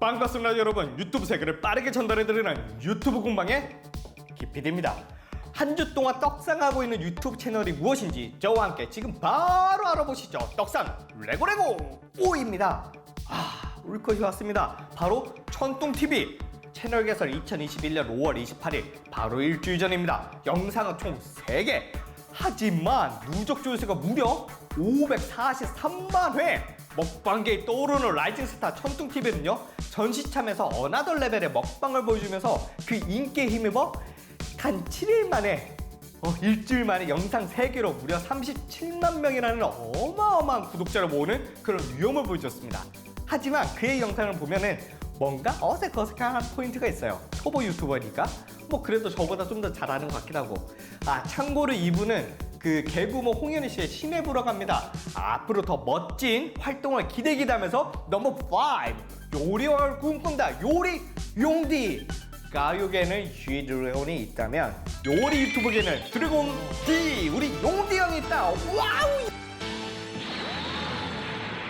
반갑습니다 여러분. 유튜브 세계를 빠르게 전달해드리는 유튜브 공방의 기피디입니다. 한 주 동안 떡상하고 있는 유튜브 채널이 무엇인지 저와 함께 지금 바로 알아보시죠. 떡상 레고레고! 오입니다. 아 올 것이 왔습니다. 바로 천뚱TV 채널 개설 2021년 5월 28일 바로 일주일 전입니다. 영상은 총 3개. 하지만 누적 조회수가 무려 543만 회! 먹방계에 떠오르는 라이징 스타 천둥TV는요, 전시참에서 어나더 레벨의 먹방을 보여주면서 그 인기에 힘입어 단 7일 만에, 어, 일주일 만에 영상 3개로 무려 37만 명이라는 어마어마한 구독자를 모으는 그런 위험을 보여줬습니다. 하지만 그의 영상을 보면은 뭔가 어색어색한 포인트가 있어요. 초보 유튜버니까. 뭐 그래도 저보다 좀 더 잘하는 것 같긴 하고. 아 참고로 이분은 그 개구모 홍현희 씨의 신에 불어갑니다. 앞으로 더 멋진 활동을 기대기다면서 넘버 5 요리왕을 꿈꾼다 요리 용디 가요계는 쥐드래곤이 있다면 요리 유튜브계는 드래곤 D 우리 용디 형이 있다 와우